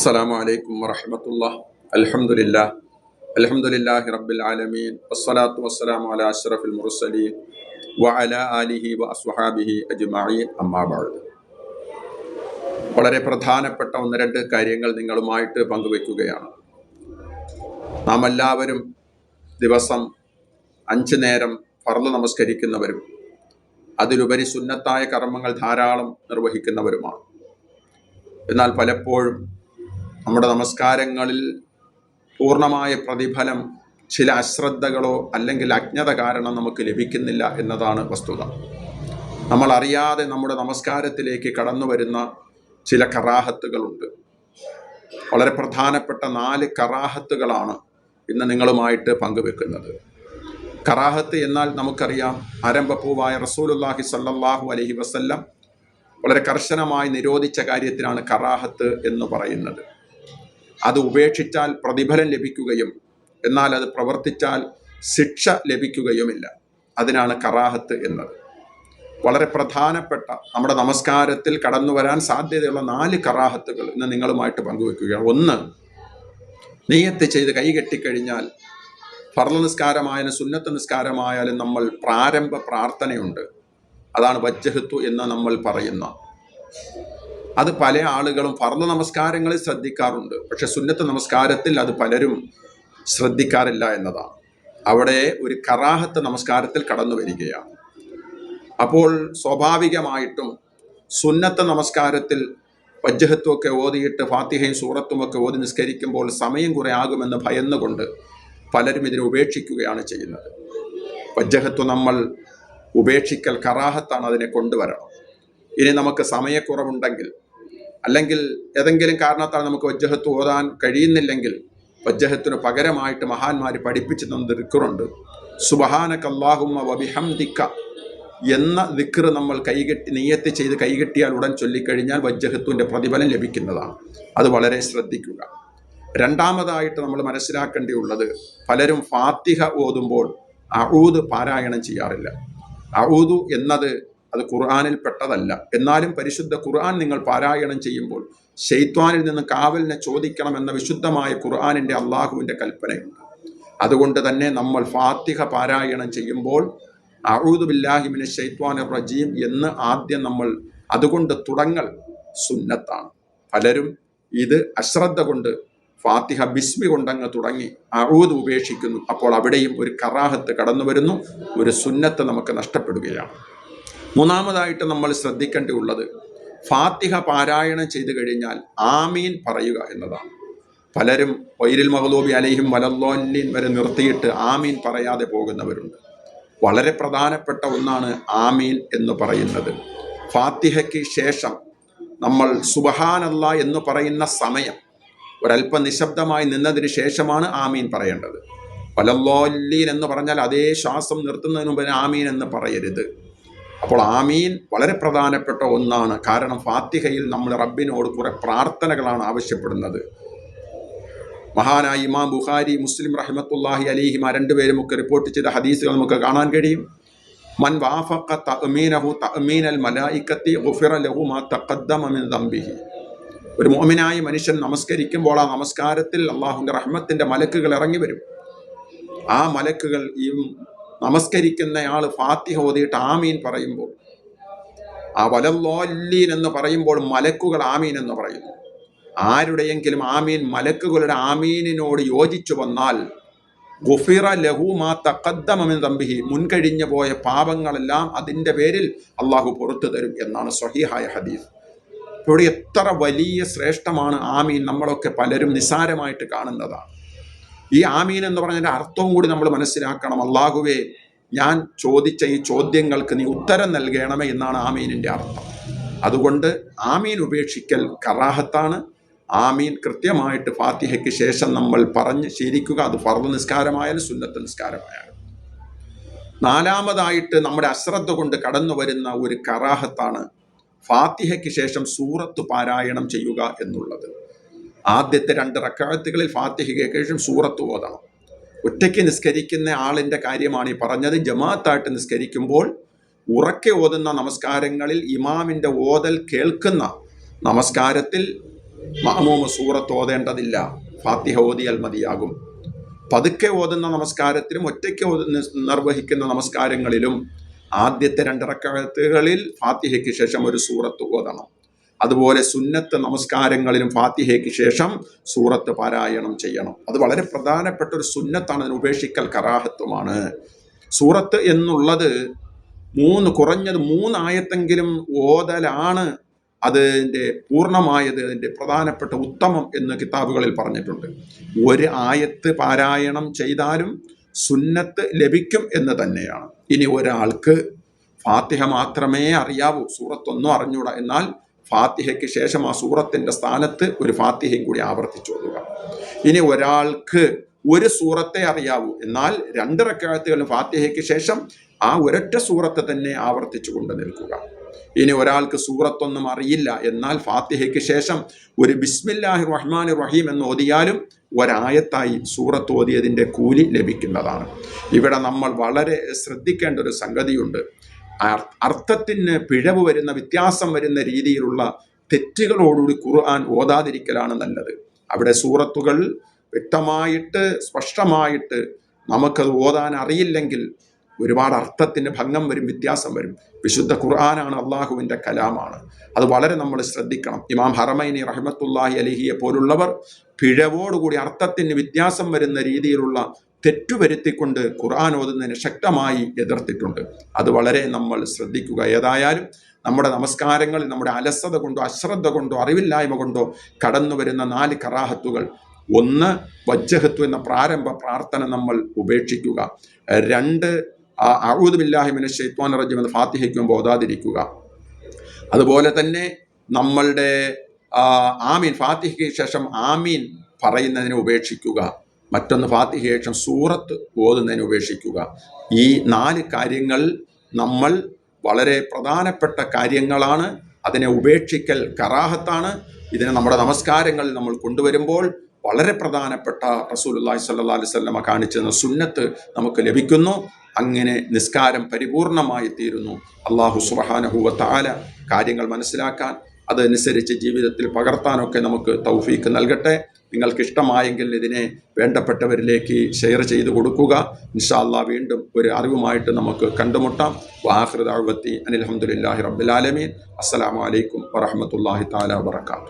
السلام عليكم ورحمة الله الحمد لله الحمد لله رب العالمين والصلاة والسلام على أشرف المرسلين وعلى آله وأصحابه أجمعين أما بعد വളരെ പ്രധാനപ്പെട്ട ഒന്ന് രണ്ട് കാര്യങ്ങൾ നിങ്ങളുമായിട്ട് പങ്കുവെക്കുകയാണ് നാം എല്ലാവരും ദിവസം അഞ്ച് നേരം ഫർദ് നമസ്കരിക്കുന്നവരും അതിലുപരി സുന്നത്തായ കർമ്മങ്ങൾ ധാരാളം നിർവഹിക്കുന്നവരുമാണ് എന്നാൽ പലപ്പോഴും നമ്മുടെ നമസ്കാരങ്ങളിൽ പൂർണമായ പ്രതിഫലം ചില അശ്രദ്ധകളോ അല്ലെങ്കിൽ അജ്ഞത കാരണം നമുക്ക് ലഭിക്കുന്നില്ല എന്നതാണ് വസ്തുത. നമ്മൾ അറിയാതെ നമ്മുടെ നമസ്കാരത്തിലേക്ക് കടന്നു വരുന്ന ചില കറാഹത്തുകളുണ്ട്. വളരെ പ്രധാനപ്പെട്ട നാല് കറാഹത്തുകളാണ് ഇന്ന് നിങ്ങളുമായിട്ട് പങ്കുവെക്കുന്നത്. കറാഹത്ത് എന്നാൽ നമുക്കറിയാം ആരംഭപ്പൂവായ റസൂലുല്ലാഹി സല്ലാഹു അലഹി വസല്ലം വളരെ കർശനമായി നിരോധിച്ച കാര്യത്തിനാണ് കറാഹത്ത് എന്ന് പറയുന്നത്. അത് ഉപേക്ഷിച്ചാൽ പ്രതിഫലം ലഭിക്കുകയും എന്നാൽ അത് പ്രവർത്തിച്ചാൽ ശിക്ഷ ലഭിക്കുകയുമില്ല. അതിനാണ് കറാഹത്ത് എന്നത്. വളരെ പ്രധാനപ്പെട്ട നമ്മുടെ നമസ്കാരത്തിൽ കടന്നു വരാൻ സാധ്യതയുള്ള നാല് കറാഹത്തുകൾ ഇന്ന് നിങ്ങളുമായിട്ട് പങ്കുവെക്കുകയാണ്. ഒന്ന് നെയ്യത്ത് ചെയ്ത് കൈകെട്ടിക്കഴിഞ്ഞാൽ ഫർള നിസ്കാരമായാലും സുന്നത്ത് നിസ്കാരമായാലും നമ്മൾ പ്രാരംഭ പ്രാർത്ഥനയുണ്ട്. അതാണ് വജ്ജഹത്വ എന്ന് നമ്മൾ പറയുന്ന അത് പല ആളുകളും ഫർദ്ദ നമസ്കാരങ്ങളിൽ ശ്രദ്ധിക്കാറുണ്ട്. പക്ഷെ സുന്നത്ത് നമസ്കാരത്തിൽ അത് പലരും ശ്രദ്ധിക്കാറില്ല എന്നതാണ്. അവിടെ ഒരു കറാഹത്ത് നമസ്കാരത്തിൽ കടന്നു വരികയാണ്. അപ്പോൾ സ്വാഭാവികമായിട്ടും സുന്നത്ത നമസ്കാരത്തിൽ വജ്ജഹത്വമൊക്കെ ഓതിയിട്ട് ഫാത്തിഹയും സൂറത്തുമൊക്കെ ഓതി നിസ്കരിക്കുമ്പോൾ സമയം കുറെ ആകുമെന്ന് ഭയന്നുകൊണ്ട് പലരും ഇതിനെ ഉപേക്ഷിക്കുകയാണ് ചെയ്യുന്നത്. വജ്ജഹത്വം നമ്മൾ ഉപേക്ഷിക്കൽ കറാഹത്താണ് അതിനെ കൊണ്ടുവരണം. ഇനി നമുക്ക് സമയക്കുറവുണ്ടെങ്കിൽ അല്ലെങ്കിൽ ഏതെങ്കിലും കാരണത്താൽ നമുക്ക് വജ്ജഹത്ത് ഓതാൻ കഴിയുന്നില്ലെങ്കിൽ വജ്ജഹത്തിന് പകരമായിട്ട് മഹാന്മാർ പഠിപ്പിച്ചു തന്ന ദിക്കറുണ്ട് അല്ലാഹുമ്മ വബിഹംദിക്ക എന്ന ദിക്കറ് നമ്മൾ കൈകെട്ടി നെയ്യത്ത് ചെയ്ത് കൈകെട്ടിയാൽ ഉടൻ ചൊല്ലിക്കഴിഞ്ഞാൽ വജ്ജഹത്തുവിന്റെ പ്രതിഫലം ലഭിക്കുന്നതാണ്. അത് വളരെ ശ്രദ്ധിക്കുക. രണ്ടാമതായിട്ട് നമ്മൾ മനസ്സിലാക്കേണ്ടിയുള്ളത് പലരും ഫാത്തിഹ ഓതുമ്പോൾ അഊദ് പാരായണം ചെയ്യാറില്ല. അഊദു എന്നത് അത് ഖുർആാനിൽ പെട്ടതല്ല. എന്നാലും പരിശുദ്ധ ഖുർആൻ നിങ്ങൾ പാരായണം ചെയ്യുമ്പോൾ ഷെയ്ത്വാനിൽ നിന്ന് കാവലിനെ ചോദിക്കണം എന്ന വിശുദ്ധമായ ഖുർആാനിന്റെ അള്ളാഹുവിന്റെ കൽപ്പനയുണ്ട്. അതുകൊണ്ട് തന്നെ നമ്മൾ ഫാത്തിഹ പാരായണം ചെയ്യുമ്പോൾ അഊദു ബില്ലാഹിമിന് ഷെയ്ത്വാൻ റജീം എന്ന് ആദ്യം നമ്മൾ അതുകൊണ്ട് തുടങ്ങൽ സുന്നത്താണ്. പലരും ഇത് അശ്രദ്ധ കൊണ്ട് ഫാത്തിഹ ബിസ്മി കൊണ്ടങ്ങ് തുടങ്ങി അഴുത് ഉപേക്ഷിക്കുന്നു. അപ്പോൾ അവിടെയും ഒരു കറാഹത്ത് കടന്നു വരുന്നു ഒരു സുന്നത്ത് നമുക്ക് നഷ്ടപ്പെടുകയാണ്. മൂന്നാമതായിട്ട് നമ്മൾ ശ്രദ്ധിക്കേണ്ടിയുള്ളത് ഫാത്തിഹ പാരായണം ചെയ്തു കഴിഞ്ഞാൽ ആമീൻ പറയുക എന്നതാണ്. പലരും വൈരിൽ മഹദൂബി അലൈഹിം വലല്ലോല്ലീൻ വരെ നിർത്തിയിട്ട് ആമീൻ പറയാതെ പോകുന്നവരുണ്ട്. വളരെ പ്രധാനപ്പെട്ട ഒന്നാണ് ആമീൻ എന്ന് പറയുന്നത്. ഫാത്തിഹയ്ക്ക് ശേഷം നമ്മൾ സുബഹാനല്ല എന്ന് പറയുന്ന സമയം ഒരല്പം നിശബ്ദമായി നിന്നതിന് ശേഷമാണ് ആമീൻ പറയേണ്ടത്. വലല്ലോല്ലീൻ എന്ന് പറഞ്ഞാൽ അതേ ശ്വാസം നിർത്തുന്നതിന് മുമ്പ് ആമീൻ എന്ന് പറയരുത്. അപ്പോൾ ആമീൻ വളരെ പ്രധാനപ്പെട്ട ഒന്നാണ്. കാരണം ഫാത്തിഹയിൽ നമ്മൾ റബ്ബിനോട് കുറെ പ്രാർത്ഥനകളാണ് ആവശ്യപ്പെടുന്നത്. മഹാനായ ഇമാം ബുഖാരി മുസ്ലിം റഹ്മത്തുല്ലാഹി അലിഹിമ രണ്ടുപേരും ഒക്കെ റിപ്പോർട്ട് ചെയ്ത ഹദീസുകൾ നമുക്ക് കാണാൻ കഴിയും. മൻ വാഫഖ തഅമീനഹു ഗുഫിറ ലഹു മാ തഖദ്ദമ മിൻ ഒരു മോമിനായ മനുഷ്യൻ നമസ്കരിക്കുമ്പോൾ ആ നമസ്കാരത്തിൽ അള്ളാഹുവിന്റെ റഹ്മത്തിന്റെ മലക്കുകൾ ഇറങ്ങി വരും. ആ മലക്കുകൾ ഈ നമസ്കരിക്കുന്നയാൾ ഫാത്തിഹ ഓതിയിട്ട് ആമീൻ പറയുമ്പോൾ ആ വലല്ലോല്ലീൻ എന്ന് പറയുമ്പോൾ മലക്കുകൾ ആമീൻ എന്ന് പറയുന്നു. ആരുടെയെങ്കിലും ആമീൻ മലക്കുകളുടെ ആമീനിനോട് യോജിച്ചു വന്നാൽ ഗുഫിറ ലഹുമാ തക്കദ്ദമമിൻ തമ്പിഹി മുൻകഴിഞ്ഞു പോയ പാപങ്ങളെല്ലാം അതിന്റെ പേരിൽ അള്ളാഹു പുറത്തു തരും എന്നാണ് സ്വഹീഹായ ഹദീസ്. ഇവിടെ എത്ര വലിയ ശ്രേഷ്ഠമാണ് ആമീൻ നമ്മളൊക്കെ പലരും നിസ്സാരമായിട്ട് കാണുന്നതാണ്. ഈ ആമീൻ എന്ന് പറഞ്ഞതിന്റെ അർത്ഥവും കൂടി നമ്മൾ മനസ്സിലാക്കണം. അള്ളാഹുവേ ഞാൻ ചോദിച്ച ഈ ചോദ്യങ്ങൾക്ക് നീ ഉത്തരം നൽകണമേ എന്നാണ് ആമീനിന്റെ അർത്ഥം. അതുകൊണ്ട് ആമീൻ ഉപേക്ഷിക്കൽ കറാഹത്താണ്. ആമീൻ കൃത്യമായിട്ട് ഫാത്തിഹയ്ക്ക് ശേഷം നമ്മൾ പറഞ്ഞ് ശീലിക്കുക അത് ഫർദ് നിസ്കാരമായാലും സുന്നത്ത് നിസ്കാരമായാലും. നാലാമതായിട്ട് നമ്മുടെ അശ്രദ്ധ കൊണ്ട് കടന്നു വരുന്ന ഒരു കറാഹത്താണ് ഫാത്തിഹയ്ക്ക് ശേഷം സൂറത്ത് പാരായണം ചെയ്യുക എന്നുള്ളത്. ആദ്യത്തെ രണ്ട് റക്കാഴത്തുകളിൽ ഫാത്തിഹയ്ക്ക് ശേഷം സൂറത്ത് ഓതണം. ഒറ്റയ്ക്ക് നിസ്കരിക്കുന്ന ആളിന്റെ കാര്യമാണ് ഈ പറഞ്ഞത്. ജമാഅത്തായിട്ട് നിസ്കരിക്കുമ്പോൾ ഉറക്കെ ഓതുന്ന നമസ്കാരങ്ങളിൽ ഇമാമിന്റെ ഓതൽ കേൾക്കുന്ന നമസ്കാരത്തിൽ മാമൂമ സൂറത്ത് ഓതേണ്ടതില്ല. ഫാത്തിഹ ഓതിയാൽ മതിയാകും. പതുക്കെ ഓതുന്ന നമസ്കാരത്തിലും ഒറ്റയ്ക്ക് നിർവഹിക്കുന്ന നമസ്കാരങ്ങളിലും ആദ്യത്തെ രണ്ടിറക്കത്തുകളിൽ ഫാത്തിഹയ്ക്ക് ശേഷം ഒരു സൂറത്ത് ഓതണം. അതുപോലെ സുന്നത്ത് നമസ്കാരങ്ങളിലും ഫാത്തിഹയ്ക്ക് ശേഷം സൂറത്ത് പാരായണം ചെയ്യണം. അത് വളരെ പ്രധാനപ്പെട്ട ഒരു സുന്നത്താണ് അതിന് ഉപേക്ഷിക്കൽ കറാഹത്വമാണ് സൂറത്ത് എന്നുള്ളത് മൂന്ന് കുറഞ്ഞത് മൂന്നായത്തെങ്കിലും ഓതലാണ് അതിന്റെ പൂർണമായത് അതിന്റെ പ്രധാനപ്പെട്ട ഉത്തമം എന്ന് കിതാബുകളിൽ പറഞ്ഞിട്ടുണ്ട്. ഒരു ആയത്ത് പാരായണം ചെയ്താലും സുന്നത്ത് ലഭിക്കും എന്ന് തന്നെയാണ്. ഇനി ഒരാൾക്ക് ഫാത്തിഹ മാത്രമേ അറിയാവൂ സൂറത്തൊന്നും അറിഞ്ഞൂടാ. എന്നാൽ ഫാത്തിഹയ്ക്ക് ശേഷം ആ സൂറത്തിന്റെ സ്ഥാനത്ത് ഒരു ഫാത്തിഹയും കൂടി ആവർത്തിച്ചു ഓതുക. ഇനി ഒരാൾക്ക് ഒരു സൂറത്തെ അറിയാവൂ. എന്നാൽ രണ്ട് റക്കാഴത്തുകളും ഫാത്തിഹയ്ക്ക് ശേഷം ആ ഒരൊറ്റ സൂറത്തെ തന്നെ ആവർത്തിച്ചു കൊണ്ട് നിൽക്കുക. ഇനി ഒരാൾക്ക് സൂറത്തൊന്നും അറിയില്ല. എന്നാൽ ഫാത്തിഹയ്ക്ക് ശേഷം ഒരു ബിസ്മില്ലാഹി റഹ്മാൻ റഹീം എന്ന് ഓതിയാലും ഒരായത്തായി സൂറത്ത് ഓതിയതിന്റെ കൂലി ലഭിക്കുന്നതാണ്. ഇവിടെ നമ്മൾ വളരെ ശ്രദ്ധിക്കേണ്ട ഒരു സംഗതിയുണ്ട്. അർത്ഥത്തിന് പിഴവ് വരുന്ന വ്യത്യാസം വരുന്ന രീതിയിലുള്ള തെറ്റുകളോടുകൂടി ഖുർആൻ ഓതാതിരിക്കലാണ് നല്ലത്. അവിടെ സൂറത്തുകൾ വ്യക്തമായിട്ട് സ്പഷ്ടമായിട്ട് നമുക്കത് ഓതാൻ അറിയില്ലെങ്കിൽ ഒരുപാട് അർത്ഥത്തിന് ഭംഗം വരും വ്യത്യാസം വരും. വിശുദ്ധ ഖുർആനാണ് അള്ളാഹുവിന്റെ കലാമാണ്. അത് വളരെ നമ്മൾ ശ്രദ്ധിക്കണം. ഇമാം ഹറമൈനി റഹ്മത്തുല്ലാഹി അലിഹിയെ പോലുള്ളവർ പിഴവോടുകൂടി അർത്ഥത്തിന് വ്യത്യാസം വരുന്ന രീതിയിലുള്ള തെറ്റുവരുത്തിക്കൊണ്ട് ഖുർആൻ ഓതുന്നതിന് ശക്തമായി എതിർത്തിട്ടുണ്ട്. അത് വളരെ നമ്മൾ ശ്രദ്ധിക്കുക. ഏതായാലും നമ്മുടെ നമസ്കാരങ്ങളിൽ നമ്മുടെ അലസത കൊണ്ടോ അശ്രദ്ധ കൊണ്ടോ അറിവില്ലായ്മ കൊണ്ടോ കടന്നു വരുന്ന നാല് കറാഹത്തുകൾ. ഒന്ന് വജ്ജഹത്വ എന്ന പ്രാരംഭ പ്രാർത്ഥന നമ്മൾ ഉപേക്ഷിക്കുക. രണ്ട് അഴുതുബില്ലാഹിമിന് ഷെയ്ത്വാൻ റജീം എന്ന് ഫാത്തിഹയ്ക്കും ഓതാതിരിക്കുക. അതുപോലെ തന്നെ നമ്മളുടെ ആമീൻ ഫാത്തിഹയ്ക്ക് ശേഷം ആമീൻ പറയുന്നതിനെ ഉപേക്ഷിക്കുക. മറ്റൊന്ന് ഫാത്തിഹേഷം സൂറത്ത് ഓതുന്നതിന് ഉപേക്ഷിക്കുക. ഈ നാല് കാര്യങ്ങൾ നമ്മൾ വളരെ പ്രധാനപ്പെട്ട കാര്യങ്ങളാണ്. അതിനെ ഉപേക്ഷിക്കൽ കറാഹത്താണ്. ഇതിനെ നമ്മുടെ നമസ്കാരങ്ങളിൽ നമ്മൾ കൊണ്ടുവരുമ്പോൾ വളരെ പ്രധാനപ്പെട്ട റസൂലുള്ളാഹി സ്വല്ലല്ലാഹി അലൈഹി വസല്ലമ കാണിച്ചെന്ന സുന്നത്ത് നമുക്ക് ലഭിക്കുന്നു. അങ്ങനെ നിസ്കാരം പരിപൂർണമായി തീരുന്നു. അള്ളാഹു സുബ്ഹാനഹു വ കാര്യങ്ങൾ മനസ്സിലാക്കാൻ അതനുസരിച്ച് ജീവിതത്തിൽ പകർത്താനൊക്കെ നമുക്ക് തൗഫീക്ക് നൽകട്ടെ. നിങ്ങൾക്ക് ഇഷ്ടമായെങ്കിൽ ഇതിനെ വേണ്ടപ്പെട്ടവരിലേക്ക് ഷെയർ ചെയ്ത് കൊടുക്കുക. ഇൻഷാല്ലാ വീണ്ടും ഒരു അറിവുമായിട്ട് നമുക്ക് കണ്ടുമുട്ടാം. വാഹൃദാവത്തി അനിൽഹമുല്ലാഹി റബ്ബുലാലമീൻ അസ്സലാമു അലൈക്കും വറഹമത്തല്ലാഹി താല വബർക്കാത്തു